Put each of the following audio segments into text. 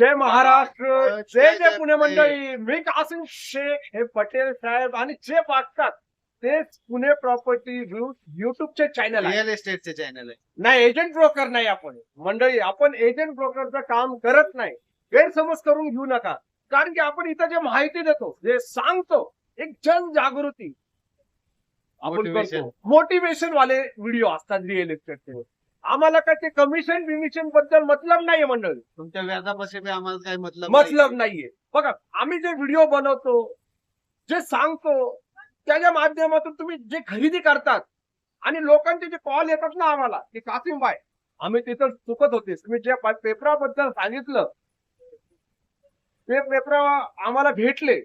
जय महाराष्ट्र जय जय पुणे. मंडळी. मी कासिम शेख हे पटेल साहेब आणि जे वागतात तेच पुणे प्रॉपर्टी व्ह्यू युट्यूबचे चॅनल रिअल एस्टेटचे चॅनल आहे. नाही एजंट ब्रोकर नाही आपण. मंडळी आपण एजंट ब्रोकरचं काम करत नाही. गैरसमज करून घेऊ नका. कारण की आपण इथं जे माहिती देतो जे सांगतो एक जनजागृती आपण Motivation. करतो. मोटिवेशन वाले व्हिडिओ असतात रिअल एस्टेटचे आम्हाला काय ते कमिशन बिमिशनबद्दल मतलब नाहीये मंडळी. तुमच्या व्याजापाशी बी आम्हाला काही मतलब नाही. मतलब नाहीये. बघा आम्ही जे व्हिडिओ बनवतो जे सांगतो त्याच्या माध्यमातून तुम्ही जे खरेदी करतात आणि लोकांचे जे कॉल येतात ना आम्हाला की कासिम बाय आम्ही तिथं चुकत होते. तुम्ही जे पेपराबद्दल सांगितलं ते पेपर आम्हाला भेटले.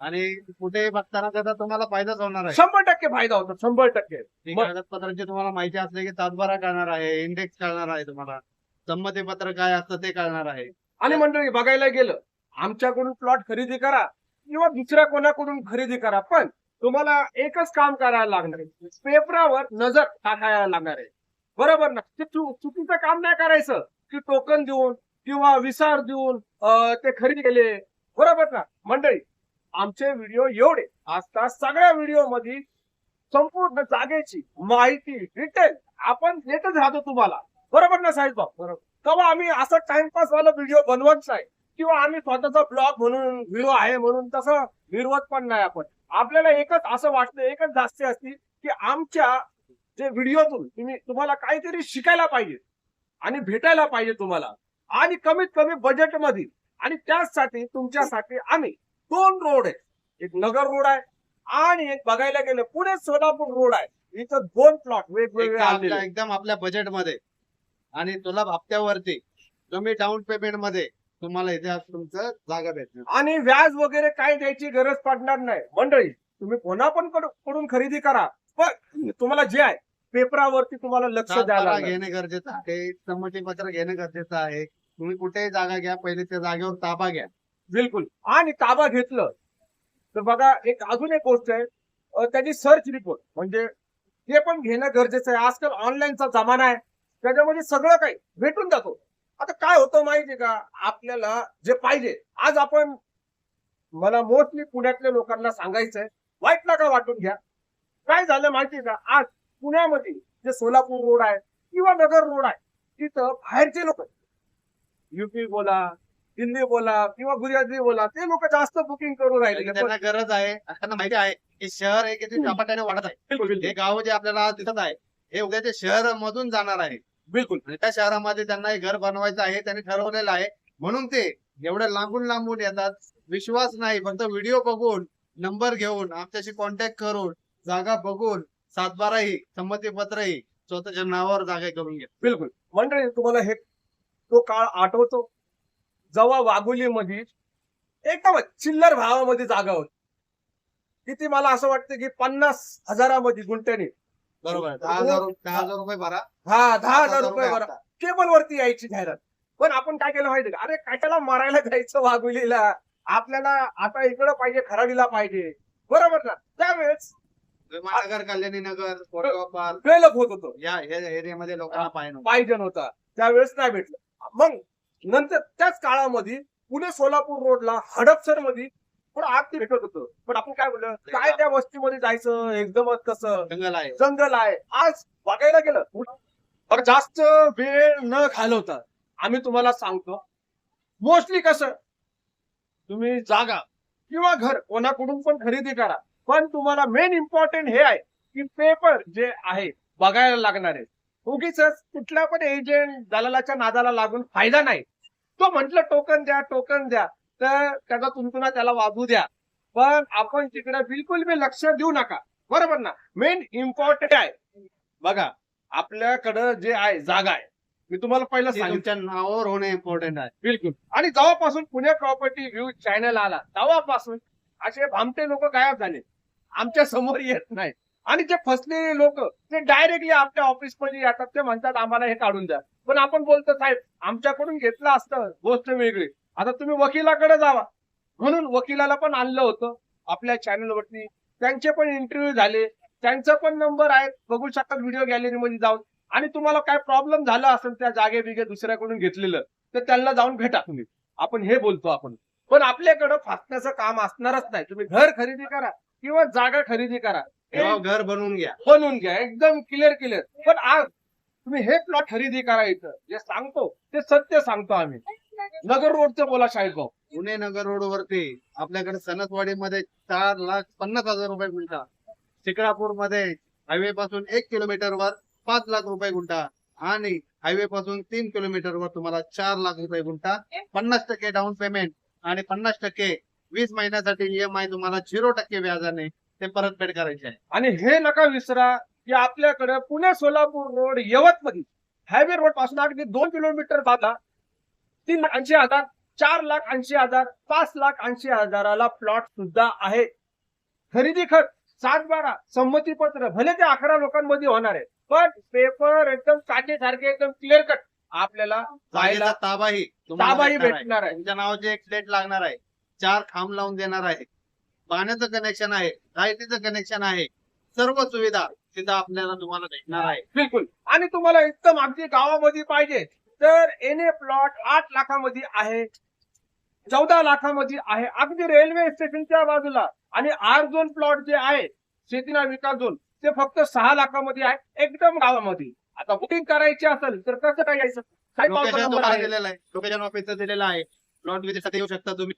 आणि कुठे बघताना त्याचा तुम्हाला फायदाच होणार आहे. शंभर टक्के फायदा होतो शंभर टक्के. ती मग- कागदपत्रांची तुम्हाला माहिती असले की तातबारा कळणार आहे इंडेक्स कळणार आहे तुम्हाला. संमतीपत्र काय असतं ते कळणार आहे. आणि मंडळी बघायला गेलं आमच्याकडून प्लॉट खरेदी करा किंवा दुसऱ्या कोणाकडून खरेदी करा पण तुम्हाला एकच काम करायला लागणार आहे. पेपरावर नजर टाकायला लागणार आहे. बरोबर ना? ते चु- चुकीचं काम नाही करायचं. की टोकन देऊन किंवा विसार देऊन अं, ते खरेदी केले. बरोबर ना? मंडळी आमचे व्हिडिओ एवढे. असतात सगळ्या व्हिडिओमध्ये संपूर्ण जागेची माहिती डिटेल आपण देतच राहतो तुम्हाला. बरोबर ना साहेब बरोबर. तेव्हा आम्ही असं टाइमपास वाला व्हिडिओ बनवत नाही. किंवा आम्ही स्वतःचा ब्लॉग म्हणून व्हिडिओ आहे म्हणून तसं निर्वत पण नाही आपण. आपल्याला एकच असं वाटतं एकच जास्ती असती की आमच्या जे व्हिडिओतून तुम्ही तुम्हाला काहीतरी शिकायला पाहिजे आणि भेटायला पाहिजे तुम्हाला. आणि कमीत कमी बजेटमध्ये आणि त्याचसाठी तुमच्यासाठी आम्ही दोन रोड आहेत. एक नगर रोड आहे आणि एक बघायला गेलं पुणे सोलापूर रोड आहे. इथं दोन प्लॉट वेगवेगळे एकदम आपल्या बजेटमध्ये आणि तुला हप्त्यावरती तुम्ही डाऊन पेमेंटमध्ये तुम्हाला इथे तुमचं जागा भेटणार. आणि व्याज वगैरे काय द्यायची गरज पडणार नाही. मंडळी तुम्ही कोणा पण कडू- कडून खरेदी करा. पण तुम्हाला जे आहे पेपरावरती तुम्हाला लक्ष द्यायला. घेणे गरजेचं आहे संमतीपत्र घेणं गरजेचं आहे. तुम्ही कुठेही जागा घ्या पहिले त्या जागेवर ताबा घ्या. बिलकुल. आणि ताबा घेतलं. तर बघा एक अजून एक गोष्ट आहे. त्याची सर्च रिपोर्ट म्हणजे ते पण घेणं गरजेचं आहे. आजकाल ऑनलाईनचा जमाना आहे. त्याच्यामध्ये सगळं काही भेटून जातो. आता काय होतं माहितीये का? आपल्याला जे पाहिजे. आज आपण मला मोस्टली पुण्यातल्या लोकांना सांगायचंय. वाईट नका वाटून घ्या. काय झालं माहितीये का? आज पुण्यामध्ये जे सोलापूर रोड आहे किंवा नगर रोड आहे तिथं बाहेरचे लोक युपी बोला दिल्ली बोला किंवा गुजराती बोला ते लोक जास्त बुकिंग करून राहिले. त्यांना गरज आहे त्यांना माहिती आहे की शहर आहे किती झपाट्याने वाढत आहे. हे गाव जे आपल्याला दिसत आहे हे उद्याच्या शहर मधून जाणार आहे. बिलकुल. आणि त्या शहरामध्ये त्यांना हे घर बनवायचं आहे त्यांनी ठरवलेलं आहे. म्हणून ते एवढ्या लांबून लांबून येतात. विश्वास नाही फक्त व्हिडिओ बघून नंबर घेऊन आमच्याशी कॉन्टॅक्ट करून जागा बघून सातबाराही संमतीपत्रही स्वतःच्या नावावर जागा करून घ्या बिलकुल. मंडळी तुम्हाला हे तो काळ आठवतो? जेव्हा वाघोलीमध्ये एकदम चिल्लर भावामध्ये जागा होती. किती मला असं वाटतं की पन्नास हजारामध्ये गुंठ्याने. बरोबर. दहा हजार रु- दहा हजार रुपये भरा. हा दहा हजार रुपये भरा. केबल वरती यायची जाहिरात. पण आपण काय केलं माहिती का? अरे काट्याला मारायला जायचं वाघोलीला. आपल्याला आता इकडं पाहिजे खराडीला पाहिजे. बरोबर ना? त्यावेळेस विमाननगर कल्याणी नगर होत होतं. या एरियामध्ये लोकांना. पाहिजे होता त्यावेळेस नाही भेटलं. मग नंतर त्याच काळामध्ये पुणे सोलापूर रोडला हडपसरमध्ये थोडं आत ते भेटत होतं. पण आपण काय बोललं काय त्या वस्तीमध्ये जायचं एकदमच कसं? जंगल आहे. जंगल आहे. आज बघायला गेलं. तर जास्त वेळ न घालवता आम्ही तुम्हाला सांगतो मोस्टली कसं तुम्ही जागा किंवा घर कोणाकडून पण खरेदी करा. पण तुम्हाला मेन इम्पॉर्टंट हे आहे की पेपर जे आहे बघायला लागणार. आहे उगीच कुठल्या पण एजंट दलालाच्या नादाला लागून फायदा नाही. तो म्हंटल टोकन द्या टोकन द्या. तर त्याचा तुमतुना त्याला वागू द्या. पण आपण तिकडे बिलकुल बी लक्ष देऊ नका. बरोबर ना? मेन इम्पॉर्टंट आहे. बघा आपल्याकडं जे आहे जागा आहे. मी तुम्हाला पहिलं सांगितलं. तुमच्या नावावर होणे इम्पॉर्टंट आहे. बिलकुल. आणि जेव्हापासून पुणे प्रॉपर्टी व्ह्यू चॅनल आला तेव्हापासून असे भामटे लोक गायब झाले. आमच्यासमोर येत नाही. आणि जे फसलेले लोक ते डायरेक्टली आपल्या ऑफिसमध्ये येतात. ते म्हणतात आम्हाला हे काढून द्या. पण आपण बोलतो साहेब आमच्याकडून घेतलं असतं गोष्ट वेगळी. आता तुम्ही वकिलाकडे जावा. म्हणून वकिलाला पण आणलं होतं आपल्या चॅनलवरती. त्यांचे पण इंटरव्ह्यू झाले. त्यांचा पण नंबर आहे. बघू शकता व्हिडिओ गॅलरीमध्ये जाऊन. आणि तुम्हाला काय प्रॉब्लेम झाला असेल त्या जागे बिगे दुसऱ्याकडून घेतलेलं तर त्यांना जाऊन भेटा तुम्ही. आपण हे बोलतो आपण. पण आपल्याकडं फासण्याचं काम असणारच नाही. तुम्ही घर खरेदी करा किंवा जागा खरेदी करा. घर बनवून घ्या. बनवून घ्या. एकदम क्लिअर क्लिअर पण आज तुम्ही हे प्लॉट खरेदी करायचं जे सांगतो ते सत्य सांगतो आम्ही. नगर रोडचं बोला भाऊ. पुणे नगर रोड वरती आपल्याकडे सनसवाडी मध्ये चार लाख पन्नास हजार रुपये गुंठा. शिक्रापूरमध्ये हायवे पासून एक किलोमीटर वर पाच लाख रुपये गुंठा. आणि हायवे पासून तीन किलोमीटर वर तुम्हाला चार लाख रुपये गुंठा. पन्नास टक्के डाऊन पेमेंट आणि पन्नास टक्के वीस महिन्यासाठी ईएमआय तुम्हाला झिरो टक्के व्याजाने ते परतफेड करायचे आहे. आणि हे नका विसरा की आपल्याकडे पुणे सोलापूर रोड यवतमाळ हायवे रोडपासून अगदी दोन किलोमीटर जाता तीन लाख ऐंशी हजार चार लाख ऐंशी हजार पाच लाख ऐंशी हजाराला प्लॉट सुद्धा आहे. खरेदी खत सात बारा संमती पत्र भले ते अकरा लोकांमध्ये होणार आहे पण पेपर एकदम सारखे एकदम क्लिअर कट आपल्याला पाहायला ताबाही ताबाही भेटणार आहे. भेटणार आहे. तुमच्या नावाचे एक प्लेट लागणार आहे. चार खांब लावून देणार आहे. पाण्याचं कनेक्शन आहे लाईटीचं कनेक्शन आहे सर्व सुविधा तिथं आपल्याला तुम्हाला भेटणार आहे. बिलकुल. आणि तुम्हाला एकदम अगदी गावामध्ये पाहिजे तर एन प्लॉट आठ लाखामध्ये आहे चौदा लाखामध्ये आहे. अगदी रेल्वे स्टेशनच्या बाजूला. आणि आर झोन प्लॉट जे आहे शेतीना विकास झोन ते फक्त सहा लाखामध्ये आहे एकदम गावामध्ये. आता बुकिंग करायची असेल तर कसं काय यायचं? लोकेशन ऑफिसचं दिलेलं आहे. प्लॉटसाठी येऊ शकता तुम्ही?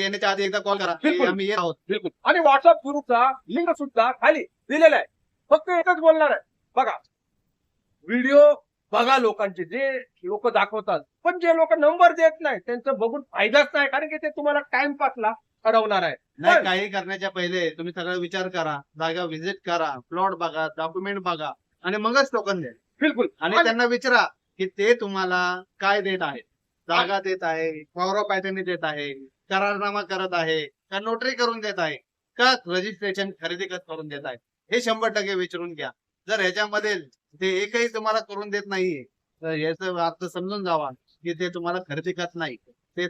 येण्याच्या आधी एकदा कॉल करा. आम्ही येत आहोत. बिलकुल. आणि व्हॉट्सअप ग्रुपचा लिंक सुद्धा खाली दिलेला आहे. फक्त एकच बोलणार आहे. बघा व्हिडिओ बघा लोकांचे. जे लोक दाखवतात पण जे लोक नंबर देत नाही त्यांचं बघून फायदाच नाही कारण की ते तुम्हाला टाइमपासला ठरवणार आहे. नाही काही करण्याच्या पहिले तुम्ही सगळा विचार करा जागा व्हिजिट करा प्लॉट बघा डॉक्युमेंट बघा आणि मगच टोकन द्या. बिलकुल. आणि त्यांना विचारा की ते तुम्हाला काय देत आहेत जागा देत आहे पॉवर ऑफ पॅटर्न देत आहे करारनामा करत आहे का नोटरी करून देत आहे का रजिस्ट्रेशन खरेदी करून देत आहे. हे शंभर टक्के विचारून घ्या. जर ह्याच्यामध्ये ते एकही तुम्हाला करून देत नाहीये तर याचं अर्थ समजून जावा की ते तुम्हाला खरेदी करत नाही. ते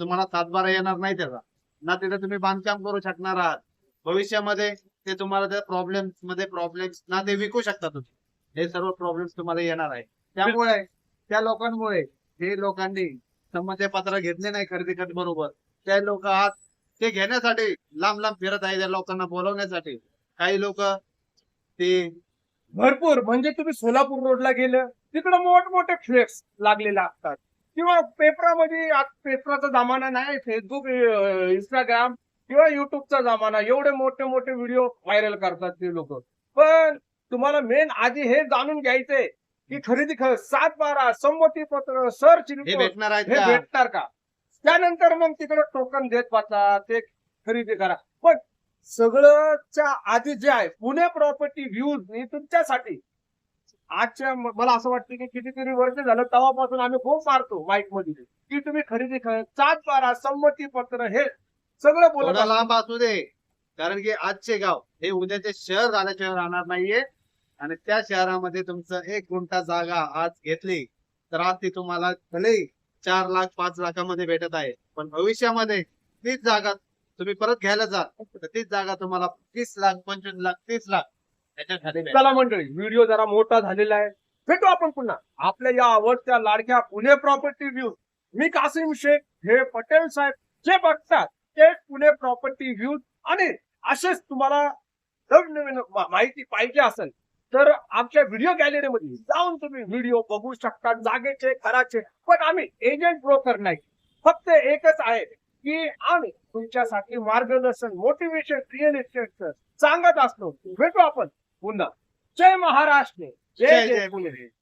तुम्हाला सातबारा येणार नाही त्याचा. ना तिथे तुम्ही बांधकाम करू शकणार आहात. भविष्यामध्ये ते तुम्हाला त्या प्रॉब्लेममध्ये प्रॉब्लेम्स ना ते विकू शकता तुम्ही. हे सर्व प्रॉब्लेम्स तुम्हाला येणार आहे. त्यामुळे त्या लोकांमुळे हे लोकांनी संमती पत्र घेतले नाही खरेदी खत बरोबर. त्या लोक आज ते घेण्यासाठी लांब लांब फिरत आहे त्या लोकांना बोलवण्यासाठी. काही लोक ते भरपूर. म्हणजे तुम्ही सोलापूर रोडला गेलं तिकडे मोठमोठे फ्लेक्स लागलेले असतात किंवा पेपरामध्ये आज पेपराचा जमाना नाही फेसबुक इंस्टाग्राम किंवा युट्यूबचा जमाना. एवढे मोठे मोठे व्हिडिओ व्हायरल करतात ते लोक. पण तुम्हाला मेन आधी हे जाणून घ्यायचंय की खरेदी ख- सात बारा संमती पत्र सर्च हे भेटणार हे का? भेटणार का? त्यानंतर मग तिकडे टोकन देत वाचा ते खरेदी करा. सगळंच्या आधी जे आहे पुणे प्रॉपर्टी व्ह्यूज मी तुमच्यासाठी आजच्या मला असं वाटतं की कितीतरी वर्ष झालं तेव्हापासून आम्ही खूप मारतो माईकमध्ये. की तुम्ही खरेदी कर सात बारा संमती पत्र हे सगळं बोलत. लांब असू दे. कारण की आजचे गाव हे उद्याचे शहर झाल्याशिवाय राहणार नाहीये. आणि त्या शहरामध्ये तुमचं एक गुंठा जागा आज घेतली तर आज ती तुम्हाला भले चार लाख पाच लाखामध्ये भेटत आहे. पण भविष्यामध्ये तीच जागा तुम्ही परत घ्यायला जाल तर तीच जागा तुम्हाला तीस लाख पंचवीस लाख तीस लाख याच्या खाली भेटेल. चला मंडळी व्हिडिओ जरा मोठा झालेला आहे. भेटू आपण पुन्हा. आपल्या या आवडत्या लाडक्या पुणे प्रॉपर्टी व्ह्यू मी कासिम शेख हे पटेल साहेब जे बघतात ते पुणे प्रॉपर्टी व्ह्यू आणि असेच तुम्हाला नवनवीन मा- माहिती पाहिजे असेल तर आमच्या व्हिडिओ गॅलरीमध्ये जाऊन तुम्ही व्हिडिओ बघू शकता जागेचे घराचे. पण आम्ही एजंट ब्रोकर नाही. फक्त एकच आहे. की आम्ही तुमच्यासाठी मार्गदर्शन मोटिवेशन रिअल इस्टेटचं सांगत असतो. भेटू आपण पुन्हा. जय महाराष्ट्र. जय जय जय जय पुणे.